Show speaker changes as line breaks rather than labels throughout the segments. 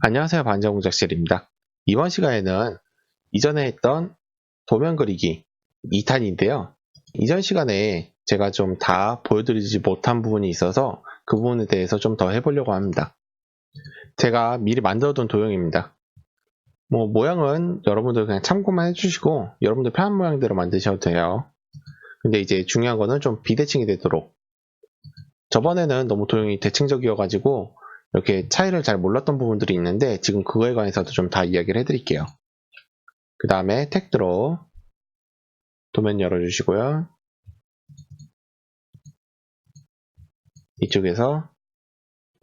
안녕하세요 반자공작실입니다. 이번 시간에는 이전에 했던 도면 그리기 2탄인데요. 이전 시간에 제가 좀 다 보여드리지 못한 부분이 있어서 그 부분에 대해서 좀 더 해보려고 합니다. 제가 미리 만들어둔 도형입니다. 뭐 모양은 여러분들 그냥 참고만 해주시고 여러분들 편한 모양대로 만드셔도 돼요. 근데 이제 중요한 거는 좀 비대칭이 되도록 저번에는 너무 도형이 대칭적이어가지고 이렇게 차이를 잘 몰랐던 부분들이 있는데 지금 그거에 관해서도 좀 다 이야기를 해드릴게요. 그 다음에 텍드로 도면 열어주시고요. 이쪽에서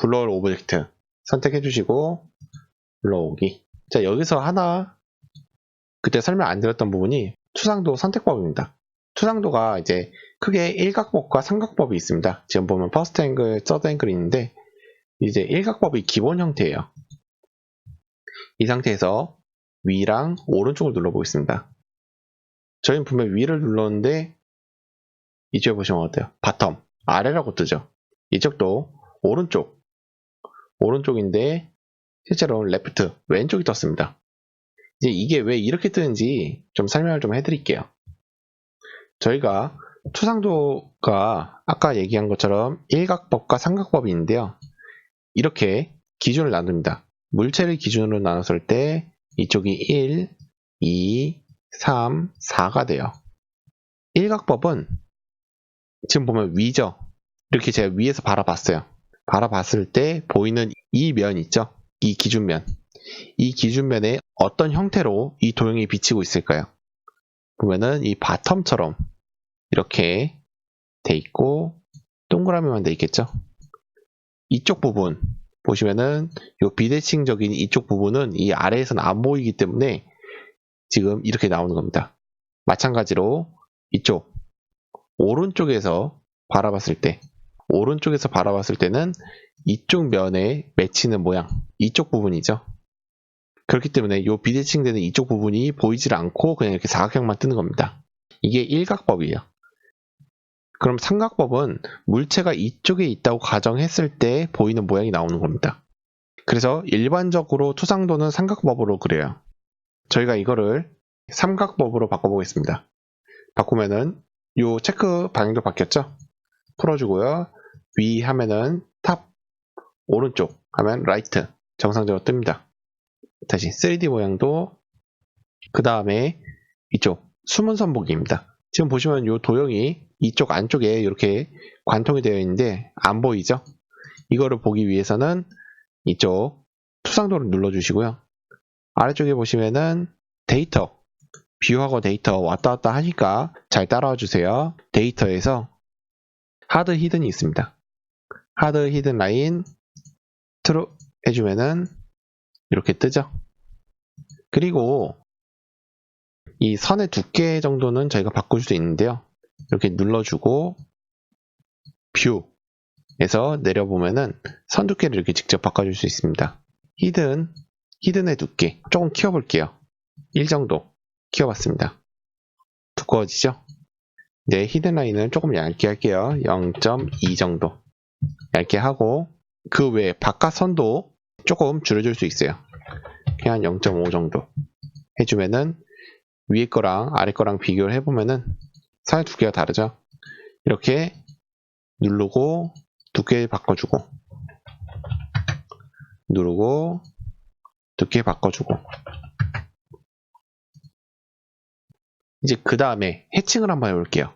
블러올 오브젝트 선택해 주시고 불러오기. 자 여기서 하나 그때 설명 안 드렸던 부분이 추상도 선택법입니다. 추상도가 이제 크게 일각법과 삼각법이 있습니다. 지금 보면 퍼스트 앵글, 서드 앵글이 있는데 이제 일각법이 기본 형태예요. 이 상태에서 위랑 오른쪽을 눌러보겠습니다. 저희는 분명 위를 눌렀는데 이쪽에 보시면 어때요? 바텀, 아래라고 뜨죠. 이쪽도 오른쪽, 오른쪽인데 실제로 레프트, 왼쪽이 떴습니다. 이제 이게 왜 이렇게 뜨는지 좀 설명을 좀 해드릴게요. 저희가 추상도가 아까 얘기한 것처럼 일각법과 삼각법이 있는데요. 이렇게 기준을 나눕니다. 물체를 기준으로 나눴을 때 이쪽이 1, 2, 3, 4가 돼요. 일각법은 지금 보면 위죠. 이렇게 제가 위에서 바라봤어요. 바라봤을 때 보이는 이 면 있죠? 이 기준면. 이 기준면에 어떤 형태로 이 도형이 비치고 있을까요? 보면은 이 바텀처럼 이렇게 돼 있고 동그라미만 돼 있겠죠? 이쪽 부분 보시면은 이 비대칭적인 이쪽 부분은 이 아래에서는 안 보이기 때문에 지금 이렇게 나오는 겁니다. 마찬가지로 이쪽 오른쪽에서 바라봤을 때 오른쪽에서 바라봤을 때는 이쪽 면에 맺히는 모양 이쪽 부분이죠. 그렇기 때문에 이 비대칭되는 이쪽 부분이 보이질 않고 그냥 이렇게 사각형만 뜨는 겁니다. 이게 일각법이에요. 그럼 삼각법은 물체가 이쪽에 있다고 가정했을 때 보이는 모양이 나오는 겁니다. 그래서 일반적으로 투상도는 삼각법으로 그래요. 저희가 이거를 삼각법으로 바꿔보겠습니다. 바꾸면은 요 체크 방향도 바뀌었죠? 풀어주고요. 위 하면은 탑, 오른쪽 하면 라이트 정상적으로 뜹니다. 다시 3D 모양도 그 다음에 이쪽 숨은 선보기입니다. 지금 보시면 이 도형이 이쪽 안쪽에 이렇게 관통이 되어 있는데 안 보이죠? 이거를 보기 위해서는 이쪽 투상도를 눌러주시고요. 아래쪽에 보시면은 데이터, 뷰하고 데이터 왔다 갔다 하니까 잘 따라와 주세요. 데이터에서 하드 히든이 있습니다. 하드 히든 라인 트루 해주면은 이렇게 뜨죠. 그리고 이 선의 두께 정도는 저희가 바꿀 수 있는데요. 이렇게 눌러주고 뷰에서 내려보면은 선 두께를 이렇게 직접 바꿔줄 수 있습니다. 히든, 히든의 두께 조금 키워볼게요. 1 정도 키워봤습니다. 두꺼워지죠? 네, 히든 라인은 조금 얇게 할게요. 0.2 정도 얇게 하고 그 외에 바깥 선도 조금 줄여줄 수 있어요. 그냥 0.5 정도 해주면은 위에 거랑 아래 거랑 비교를 해보면은 사이 두께가 다르죠. 이렇게 누르고 두께 바꿔주고 누르고 두께 바꿔주고 이제 그 다음에 해칭을 한번 해볼게요.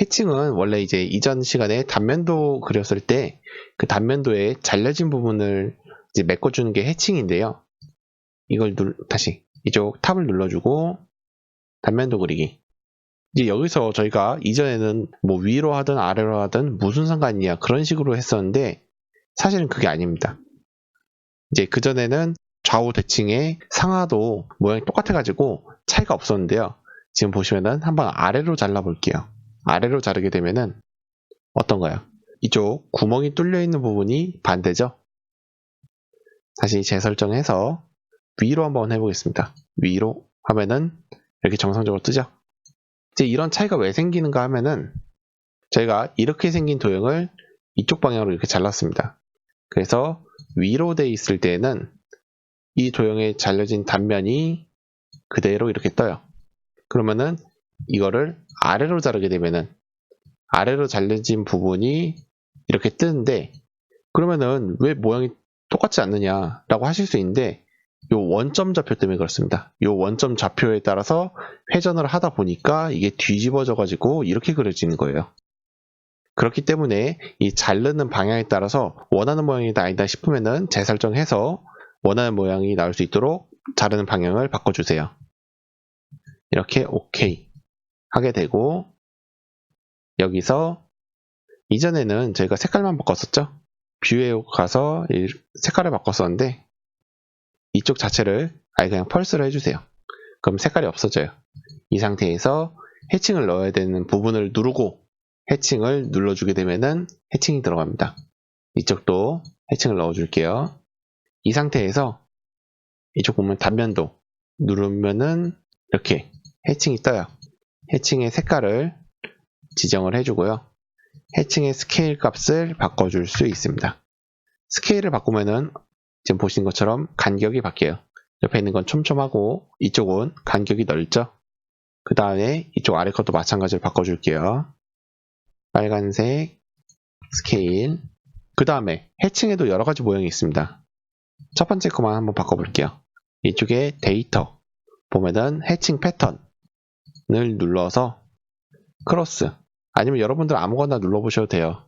해칭은 원래 이제 이전 시간에 단면도 그렸을 때 그 단면도에 잘려진 부분을 이제 메꿔주는 게 해칭인데요. 이걸 눌, 다시 이쪽 탑을 눌러주고 단면도 그리기. 이제 여기서 저희가 이전에는 뭐 위로 하든 아래로 하든 무슨 상관이냐 그런 식으로 했었는데 사실은 그게 아닙니다. 이제 그전에는 좌우 대칭의 상하도 모양이 똑같아가지고 차이가 없었는데요. 지금 보시면은 한번 아래로 잘라 볼게요. 아래로 자르게 되면은 어떤가요? 이쪽 구멍이 뚫려 있는 부분이 반대죠? 다시 재설정해서 위로 한번 해보겠습니다. 위로 하면은 이렇게 정상적으로 뜨죠? 이제 이런 차이가 왜 생기는가 하면은 저희가 이렇게 생긴 도형을 이쪽 방향으로 이렇게 잘랐습니다. 그래서 위로 돼 있을 때는 이 도형에 잘려진 단면이 그대로 이렇게 떠요. 그러면은 이거를 아래로 자르게 되면은 아래로 잘려진 부분이 이렇게 뜨는데 그러면은 왜 모양이 똑같지 않느냐라고 하실 수 있는데 요 원점 좌표 때문에 그렇습니다. 요 원점 좌표에 따라서 회전을 하다 보니까 이게 뒤집어져 가지고 이렇게 그려지는 거예요. 그렇기 때문에 이 자르는 방향에 따라서 원하는 모양이다 아니다 싶으면은 재설정해서 원하는 모양이 나올 수 있도록 자르는 방향을 바꿔주세요. 이렇게 OK 하게 되고 여기서 이전에는 저희가 색깔만 바꿨었죠. 뷰에 가서 이 색깔을 바꿨었는데 이쪽 자체를 아예 그냥 펄스로 해주세요. 그럼 색깔이 없어져요. 이 상태에서 해칭을 넣어야 되는 부분을 누르고 해칭을 눌러주게 되면은 해칭이 들어갑니다. 이쪽도 해칭을 넣어줄게요. 이 상태에서 이쪽 보면 단면도 누르면은 이렇게 해칭이 떠요. 해칭의 색깔을 지정을 해주고요. 해칭의 스케일 값을 바꿔줄 수 있습니다. 스케일을 바꾸면은 지금 보시는 것처럼 간격이 바뀌어요. 옆에 있는 건 촘촘하고 이쪽은 간격이 넓죠. 그 다음에 이쪽 아래 것도 마찬가지로 바꿔줄게요. 빨간색 스케일 그 다음에 해칭에도 여러 가지 모양이 있습니다. 첫 번째 거만 한번 바꿔볼게요. 이쪽에 데이터 보면은 해칭 패턴을 눌러서 크로스 아니면 여러분들 아무거나 눌러보셔도 돼요.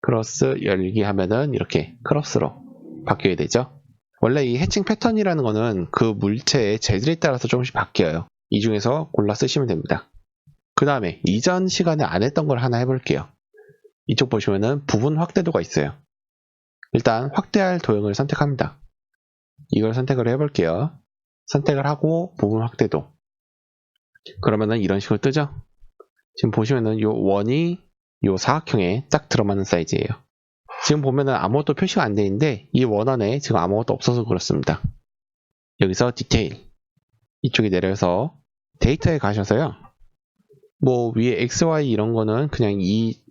크로스 열기 하면은 이렇게 크로스로 바뀌게 되죠. 원래 이 해칭 패턴이라는 거는 그 물체의 재질에 따라서 조금씩 바뀌어요. 이 중에서 골라 쓰시면 됩니다. 그 다음에 이전 시간에 안 했던 걸 하나 해볼게요. 이쪽 보시면은 부분 확대도가 있어요. 일단 확대할 도형을 선택합니다. 이걸 선택을 해볼게요. 선택을 하고 부분 확대도. 그러면은 이런 식으로 뜨죠? 지금 보시면은 요 원이 요 사각형에 딱 들어맞는 사이즈예요. 지금 보면은 아무것도 표시가 안돼 있는데 이 원 안에 지금 아무것도 없어서 그렇습니다. 여기서 디테일 이쪽에 내려서 데이터에 가셔서요. 뭐 위에 XY 이런 거는 그냥 이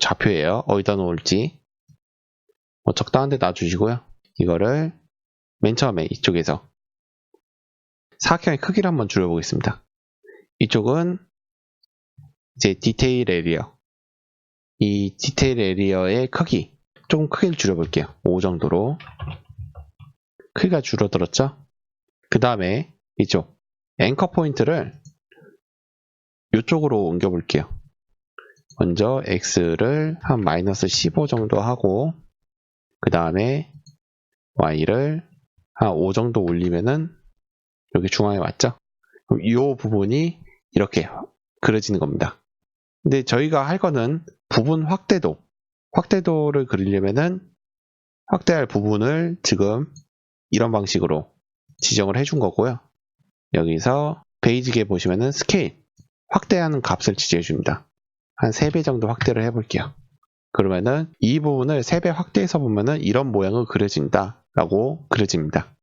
좌표예요. 어디다 놓을지 뭐 적당한 데 놔주시고요. 이거를 맨 처음에 이쪽에서 사각형의 크기를 한번 줄여보겠습니다. 이쪽은 이제 디테일 에리어 이 디테일 에리어의 크기 조금 크기를 줄여볼게요. 5 정도로 크기가 줄어들었죠? 그 다음에 이쪽 앵커 포인트를 이쪽으로 옮겨 볼게요. 먼저 x를 한 마이너스 15 정도 하고 그 다음에 y를 한 5 정도 올리면은 여기 중앙에 왔죠? 그럼 이 부분이 이렇게 그려지는 겁니다. 근데 저희가 할 거는 부분 확대도 확대도를 그리려면은 확대할 부분을 지금 이런 방식으로 지정을 해준 거고요. 여기서 베이직에 보시면은 스케일 확대하는 값을 지정해 줍니다. 한 3배 정도 확대를 해볼게요. 그러면은 이 부분을 3배 확대해서 보면은 이런 모양을 그려진다 라고 그려집니다.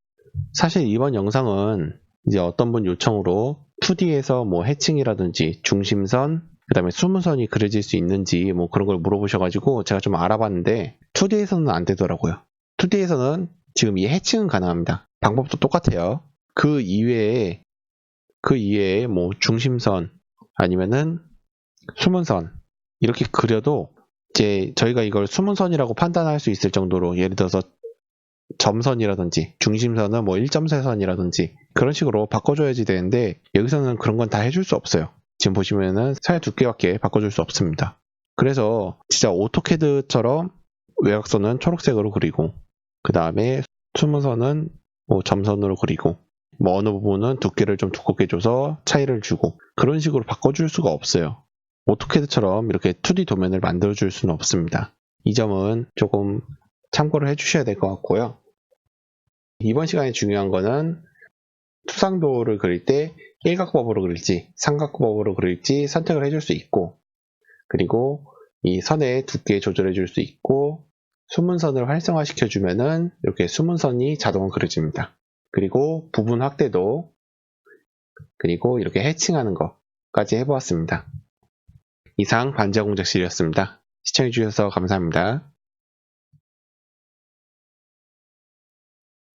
사실 이번 영상은 이제 어떤 분 요청으로 2D에서 뭐 해칭이라든지 중심선 그 다음에 수문선이 그려질 수 있는지 뭐 그런 걸 물어보셔가지고 제가 좀 알아봤는데 2D에서는 안 되더라고요. 2D에서는 지금 이 해칭은 가능합니다. 방법도 똑같아요. 그 이외에 그 이외에 뭐 중심선 아니면은 수문선 이렇게 그려도 이제 저희가 이걸 수문선이라고 판단할 수 있을 정도로 예를 들어서 점선이라든지 중심선은 뭐 1점세선이라든지 그런 식으로 바꿔줘야지 되는데 여기서는 그런 건 다 해줄 수 없어요. 지금 보시면은 살 두께밖에 바꿔줄 수 없습니다. 그래서 진짜 오토캐드처럼 외곽선은 초록색으로 그리고 그 다음에 수문선은 뭐 점선으로 그리고 뭐 어느 부분은 두께를 좀 두껍게 줘서 차이를 주고 그런 식으로 바꿔줄 수가 없어요. 오토캐드처럼 이렇게 2D 도면을 만들어줄 수는 없습니다. 이 점은 조금 참고를 해주셔야 될 것 같고요. 이번 시간에 중요한 거는 투상도를 그릴 때 일각법으로 그릴지 삼각법으로 그릴지 선택을 해줄 수 있고 그리고 이 선의 두께 조절해 줄 수 있고 수문선을 활성화 시켜 주면은 이렇게 수문선이 자동으로 그려집니다. 그리고 부분 확대도 그리고 이렇게 해칭하는 것까지 해보았습니다. 이상 반지하 공작실이었습니다. 시청해주셔서 감사합니다.